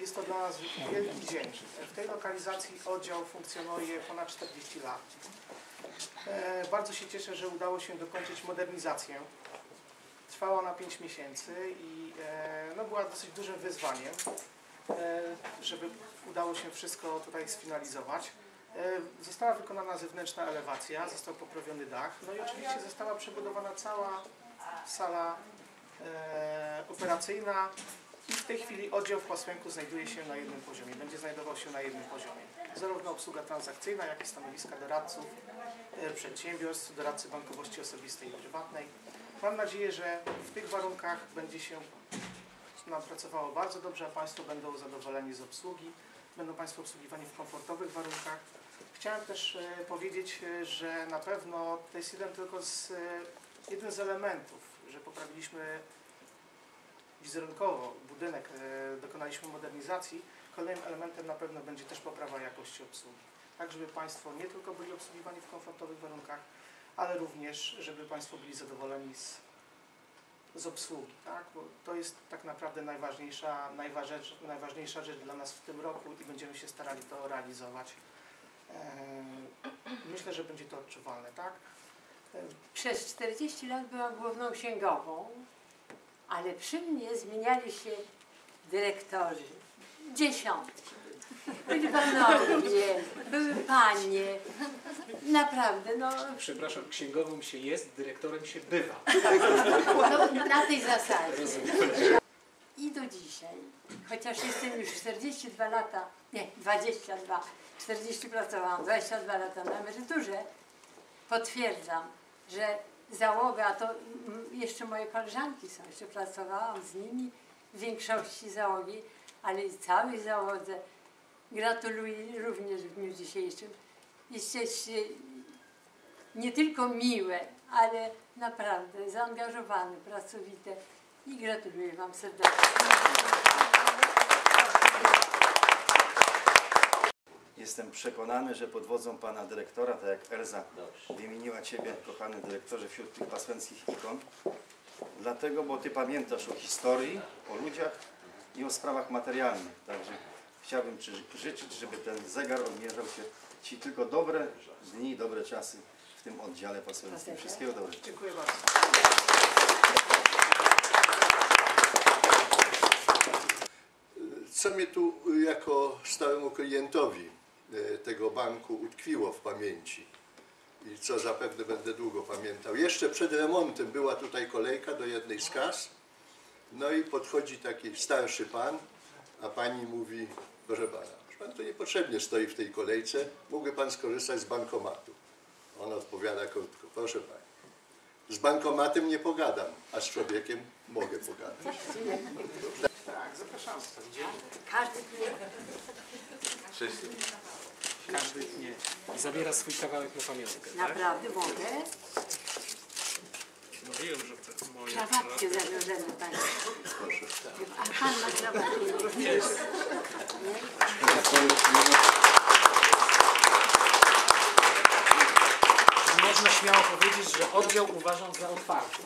Jest to dla nas wielki dzień. W tej lokalizacji oddział funkcjonuje ponad 40 lat. E, Bardzo się cieszę, że udało się dokończyć modernizację. Trwała ona 5 miesięcy i e, no, była dosyć dużym wyzwaniem, e, żeby udało się wszystko tutaj sfinalizować. Została wykonana zewnętrzna elewacja, został poprawiony dach, no i oczywiście została przebudowana cała sala operacyjna i w tej chwili oddział w Pasłęku znajduje się na jednym poziomie, będzie znajdował się na jednym poziomie. Zarówno obsługa transakcyjna, jak i stanowiska doradców, e, przedsiębiorstw, doradcy bankowości osobistej i prywatnej. Mam nadzieję, że w tych warunkach będzie się nam pracowało bardzo dobrze, a Państwo będą zadowoleni z obsługi. Będą Państwo obsługiwani w komfortowych warunkach. Chciałem też e, powiedzieć, e, że na pewno to jest jeden tylko z, jeden z elementów, że poprawiliśmy wizerunkowo budynek, e, dokonaliśmy modernizacji. Kolejnym elementem na pewno będzie też poprawa jakości obsługi. Tak, żeby Państwo nie tylko byli obsługiwani w komfortowych warunkach, ale również, żeby Państwo byli zadowoleni z, z obsługi. Tak? Bo to jest tak naprawdę najważniejsza, najważniejsza, najważniejsza rzecz dla nas w tym roku i będziemy się starali to realizować. E, Myślę, że będzie to odczuwalne. Tak? E, Przez 40 lat byłam główną księgową, ale przy mnie zmieniali się dyrektorzy. Dziesiątki. Byli panowie, były panie. Naprawdę, no, Przepraszam, księgowym się jest, dyrektorem się bywa. no na tej zasadzie. I do dzisiaj, chociaż jestem już 42 lata, nie, 22, 40 pracowałam, 22 lata na emeryturze, potwierdzam, że załoga, a to jeszcze moje koleżanki są, jeszcze pracowałam z nimi w większości załogi, ale i całej załodze. Gratuluję również w dniu dzisiejszym. Jesteście nie tylko miłe, ale naprawdę zaangażowane, pracowite i gratuluję Wam serdecznie. Jestem przekonany, że pod wodzą pana dyrektora, tak jak Elza wymieniła Ciebie, kochany dyrektorze, wśród tych pasłęckich ikon. Dlatego, bo Ty pamiętasz o historii, o ludziach i o sprawach materialnych. Także chciałbym Ci życzyć, żeby ten zegar odmierzał się Ci tylko dobre dni, dobre czasy w tym oddziale pasłęckim. Wszystkiego dobrego. Dziękuję bardzo. Co mnie tu jako stałemu klientowi tego banku utkwiło w pamięci i co zapewne będę długo pamiętał. Jeszcze przed remontem była tutaj kolejka do jednej z kas, no i podchodzi taki starszy pan, a pani mówi, proszę pana, pan tu niepotrzebnie stoi w tej kolejce, mógłby pan skorzystać z bankomatu. On odpowiada krótko, proszę pani, z bankomatem nie pogadam, a z człowiekiem mogę pogadać. Tak, zapraszamy. Każdy klient Każdy nie. I zabiera swój kawałek na pamiątkę, tak? naprawdę mogę. Mówiłem, że to moje. Krawatkę zawiążemy Panie. A Pan ma krawatkę. Nie? Można śmiało powiedzieć, że oddział uważam za otwarty.